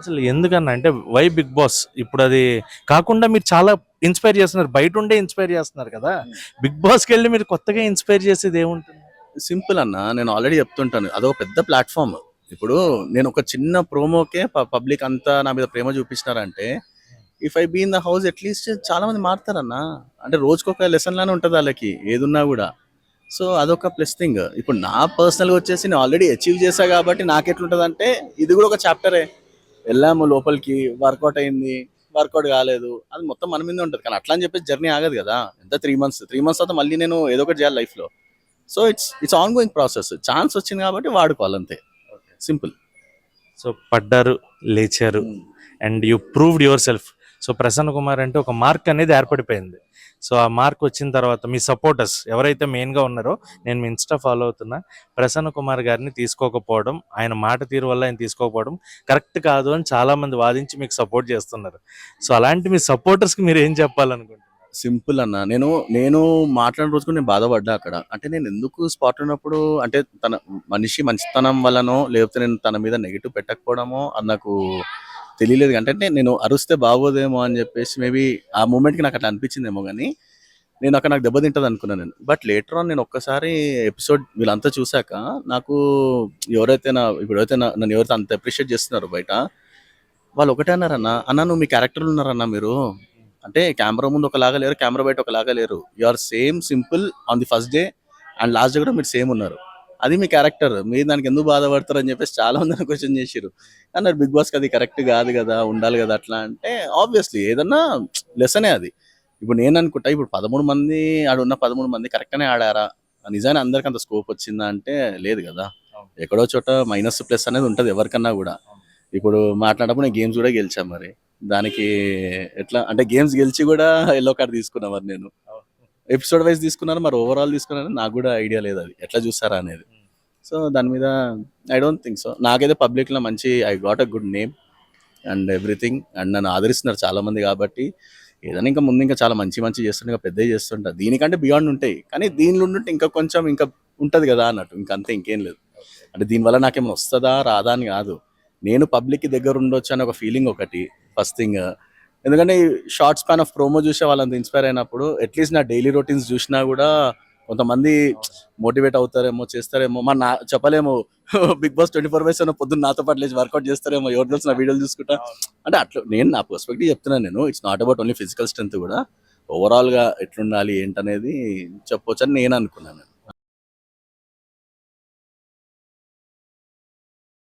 అసలు ఎందుకన్నా? అంటే వై బిగ్ బాస్? ఇప్పుడు అది కాకుండా మీరు చాలా ఇన్స్పైర్ చేస్తున్నారు. బయట ఉండే ఇన్స్పైర్ చేస్తున్నారు కదా. బిగ్ బాస్కి వెళ్ళి మీరు కొత్తగా ఇన్స్పైర్ చేసేది ఏముంటుంది? సింపుల్ అన్న నేను ఆల్రెడీ చెప్తుంటాను. అదొక పెద్ద ప్లాట్ఫామ్. ఇప్పుడు నేను ఒక చిన్న ప్రోమోకే పబ్లిక్ అంతా నా మీద ప్రేమ చూపించినారంటే if I be in the house at least చాలా మంది మారుతారన్న. అంటే రోజుకొక లెసన్ లానే ఉంటుంది వాళ్ళకి ఏదున్నా కూడా. సో అదొక ప్లస్ థింగ్ ఇప్పుడు నా పర్సనల్గా వచ్చేసి నేను ఆల్రెడీ అచీవ్ చేశా కాబట్టి నాకు ఎట్లుంటుంది అంటే ఇది కూడా ఒక చాప్టరే వెళ్ళాము లోపలికి వర్కౌట్ అయింది వర్కౌట్ కాలేదు. అది మొత్తం మన మీద ఉంటుంది. కానీ అట్లా అని చెప్పేసి జర్నీ ఆగదు కదా. ఎంత త్రీ మంత్స్ త్రీ మంత్స్ తర్వాత మళ్ళీ నేను ఏదో ఒకటి చేయాలి లైఫ్లో so it's it's ongoing process chance వచ్చింది కాబట్టి వాడుకోవాలి అంతే సింపుల్ సో పడ్డారు లేచారు. And you proved yourself so Prasanna Kumar అంటే ఒక మార్క్ అనేది ఏర్పడిపోయింది. సో ఆ మార్క్ వచ్చిన తర్వాత మీ సపోర్టర్స్ ఎవరైతే మెయిన్గా ఉన్నారో నేను మీ ఇన్స్టా ఫాలో అవుతున్నా ప్రసన్న కుమార్ గారిని తీసుకోకపోవడం ఆయన మాట తీరు వల్ల ఆయన తీసుకోకపోవడం కరెక్ట్ కాదు అని చాలామంది వాదించి మీకు సపోర్ట్ చేస్తున్నారు. సో అలాంటి మీ సపోర్టర్స్కి మీరు ఏం చెప్పాలనుకుంటున్నారు? సింపుల్ అన్న. నేను నేను మాట్లాడిన రోజుకు నేను బాధపడ్డా అక్కడ. అంటే నేను ఎందుకు స్పాట్ ఉన్నప్పుడు అంటే తన మనిషి మంచితనం వల్లనో లేకపోతే నేను తన మీద నెగిటివ్ పెట్టకపోవడమో అది నాకు తెలియలేదు. అంటే నేను అరుస్తే బాగోదేమో అని చెప్పేసి మేబీ ఆ మూమెంట్కి నాకు అట్లా అనిపించిందేమో కానీ నేను అక్కడ నాకు దెబ్బతింటది అనుకున్నాను నేను. బట్ లేటర్ ఆన్ నేను ఒక్కసారి ఎపిసోడ్ వీళ్ళంతా చూశాక నాకు ఎవరైతే నా ఇప్పుడు ఎవరైతే నా- నన్ను ఎవరైతే అంత అప్రిషియేట్ చేస్తున్నారు బయట వాళ్ళు ఒకటే అన్నారన్న అన్న నువ్వు మీ క్యారెక్టర్లు ఉన్నారన్న మీరు. అంటే కెమెరా ముందు ఒకలాగా లేరు కెమెరా బయట ఒకలాగా లేరు. You are same simple on the first day and last day కూడా మీరు సేమ్ ఉన్నారు. అది మీ క్యారెక్టర్ మీరు దానికి ఎందుకు బాధపడతారు అని చెప్పేసి చాలా మంది క్వశ్చన్ చేసిరు అన్నారు బిగ్ బాస్కి అది కరెక్ట్ కాదు కదా ఉండాలి కదా అట్లా అంటే ఆబ్వియస్లీ ఏదన్నా లెసనే అది. ఇప్పుడు నేను అనుకుంటా ఇప్పుడు పదమూడు మంది ఆడ ఉన్న పదమూడు మంది కరెక్ట్గానే ఆడారా? నిజాన్ని అందరికి అంత స్కోప్ వచ్చిందా అంటే లేదు కదా. ఎక్కడో చోట మైనస్ ప్లస్ అనేది ఉంటుంది ఎవరికన్నా కూడా. ఇప్పుడు మాట్లాడప్పుడు నేను గేమ్స్ కూడా గెలిచాను మరి. దానికి ఎట్లా అంటే గేమ్స్ గెలిచి కూడా ఎల్లో కార్డ్ తీసుకున్నా మరి నేను. ఎపిసోడ్ వైజ్ తీసుకున్నాను మరి ఓవరాల్ తీసుకున్నాను నాకు కూడా ఐడియా లేదు అది. ఎట్లా చూస్తారా అనేది. సో దాని మీద ఐ డోంట్ థింక్ సో నాకైతే పబ్లిక్లో మంచి I got a good name and everything and నన్ను ఆదరిస్తున్నారు చాలా మంది కాబట్టి ఏదైనా ఇంకా ముందు ఇంకా చాలా మంచి మంచి చేస్తుంటే ఇంకా పెద్దవి చేస్తుంటా. దీనికంటే బియాండ్ ఉంటాయి. కానీ దీనిలో ఉంటే ఇంకా కొంచెం ఇంకా ఉంటుంది కదా అన్నట్టు. ఇంకా అంతే ఇంకేం లేదు. అంటే దీనివల్ల నాకేమైనా వస్తుందా రాదా అని కాదు. నేను పబ్లిక్ దగ్గర ఉండొచ్చు అనే ఒక ఫీలింగ్ ఒకటి ఫస్ట్ థింగ్ ఎందుకంటే షార్ట్ స్పాన్ ఆఫ్ ప్రోమో చూసే వాళ్ళంత ఇన్స్పైర్ అయినప్పుడు అట్లీస్ట్ నా డైలీ రొటీన్స్ చూసినా కూడా కొంతమంది మోటివేట్ అవుతారేమో చేస్తారేమో మన నా చెప్పలేమో. బిగ్ బాస్ ట్వంటీ ఫోర్ బైస్ పొద్దున్న నాతో పాటు లేచి వర్కౌట్ చేస్తారేమో ఎవరు తెలుసు నా వీడియోలు చూసుకుంటా. అంటే అట్లా నేను నా పర్స్పెక్టివ్ చెప్తున్నాను నేను it's not about only physical strength కూడా ఓవరాల్గా ఎట్లుండాలి ఏంటనేది చెప్పొచ్చు అని నేను అనుకున్నాను.